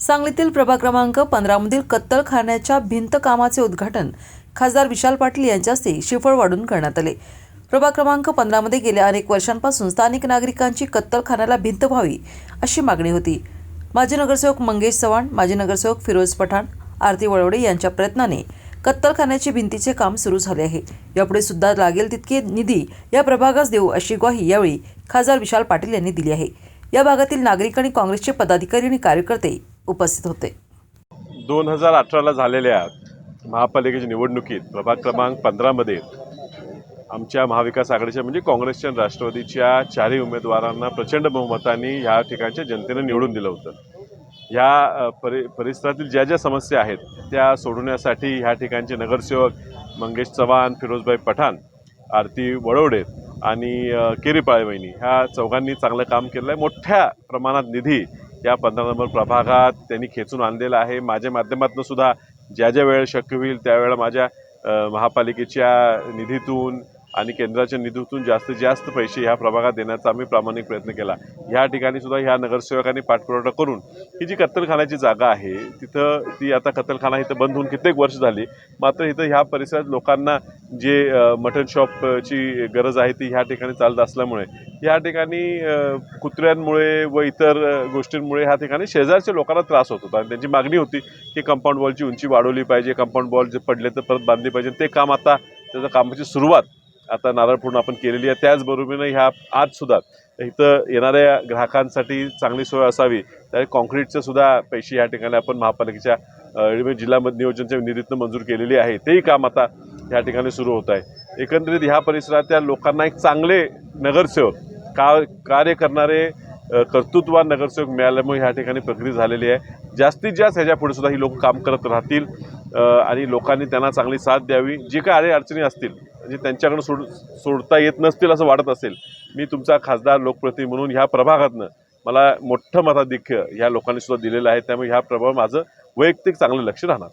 सांगलीतील प्रभाग क्रमांक पंधरामधील कत्तलखान्याच्या भिंत कामाचे उद्घाटन खासदार विशाल पाटील यांच्या हस्ते शिफळवाडून वाढून करण्यात आले. प्रभाग क्रमांक पंधरामध्ये गेल्या अनेक वर्षांपासून स्थानिक नागरिकांची कत्तलखान्याला भिंत व्हावी अशी मागणी होती. माजी नगरसेवक मंगेश चव्हाण माजी नगरसेवक फिरोज पठाण आरती वळवडे यांच्या प्रयत्नाने कत्तलखान्याचे भिंतीचे काम सुरू झाले आहे. यापुढे सुद्धा लागेल तितके निधी या प्रभागास देऊ अशी ग्वाही यावेळी खासदार विशाल पाटील यांनी दिली आहे. या भागातील नागरिक आणि काँग्रेसचे पदाधिकारी आणि कार्यकर्ते उपस्थित होते. दोन हजार अठराला झालेल्या महापालिकेच्या निवडणुकीत प्रभाग क्रमांक पंधरामध्ये आमच्या महाविकास आघाडीच्या म्हणजे काँग्रेसच्या राष्ट्रवादीच्या चारही उमेदवारांना प्रचंड बहुमताने ह्या ठिकाणच्या जनतेनं निवडून दिलं होतं. ह्या परि परिसरातील ज्या ज्या समस्या आहेत त्या सोडवण्यासाठी ह्या ठिकाणचे नगरसेवक मंगेश चव्हाण फिरोजभाई पठाण आरती वळवडे आणि केरी पाळेवहिनी ह्या चौघांनी चांगलं काम केलं आहे मोठ्या प्रमाणात निधी या पंधरा नंबर प्रभागात त्यांनी खेचून आणलेला आहे. माझ्या माध्यमातून सुद्धा ज्या ज्या वेळेला शक्य होईल त्यावेळेला माझ्या महापालिकेच्या निधीतून आणि केंद्राच्या निधीतून जास्तीत जास्त पैसे ह्या प्रभागात देण्याचा आम्ही प्रामाणिक प्रयत्न केला. ह्या ठिकाणी सुद्धा ह्या नगरसेवकांनी पाठपुरावा करून ही जी कत्तलखान्याची जागा आहे तिथं ती आता कत्तलखाना इथं बंद होऊन कित्येक वर्ष झाली. मात्र इथं ह्या परिसरात लोकांना जे मटन मटण शॉपची गरज आहे ती ह्या ठिकाणी चालत असल्यामुळे ह्या ठिकाणी कुत्र्यांमुळे व इतर गोष्टींमुळे ह्या ठिकाणी शेजारच्या लोकांना त्रास होत होता. आणि त्यांची मागणी होती की कंपाऊंड वॉलची उंची वाढवली पाहिजे कंपाऊंड वॉल जे पडले तर परत बांधली पाहिजे. ते काम आता त्याचं कामाची सुरुवात आता नारळपूर्ण आपण केलेली आहे. त्याचबरोबरीनं ह्या आजसुद्धा इथं येणाऱ्या ग्राहकांसाठी चांगली सोय असावी. त्या कॉन्क्रीटचं सुद्धा पैसे या ठिकाणी आपण महापालिकेच्या जिल्हा नियोजनच्या निधीतनं मंजूर केलेली आहे. तेही काम आता या ठिकाणी सुरू होत आहे. एकंदरीत ह्या परिसरातल्या लोकांना एक चांगले नगरसेवक का कार्य करणारे अ, कर्तृत्वान नगरसेवक मिळाल्यामुळे ह्या ठिकाणी प्रगती झालेली आहे. जास्तीत जास्त ह्याच्या पुढे सुद्धा ही लोक काम करत राहतील आणि लोकांनी त्यांना चांगली साथ द्यावी. जे काय अडी अडचणी असतील म्हणजे त्यांच्याकडून सोड सोडता येत नसतील असं वाटत असेल. मी तुमचा खासदार लोकप्रतिनिधी म्हणून ह्या प्रभागातनं मला मोठं मताधिक्य ह्या लोकांनी सुद्धा दिलेलं आहे. त्यामुळे ह्या प्रभाव माझं वैयक्तिक चांगलं लक्ष राहणार.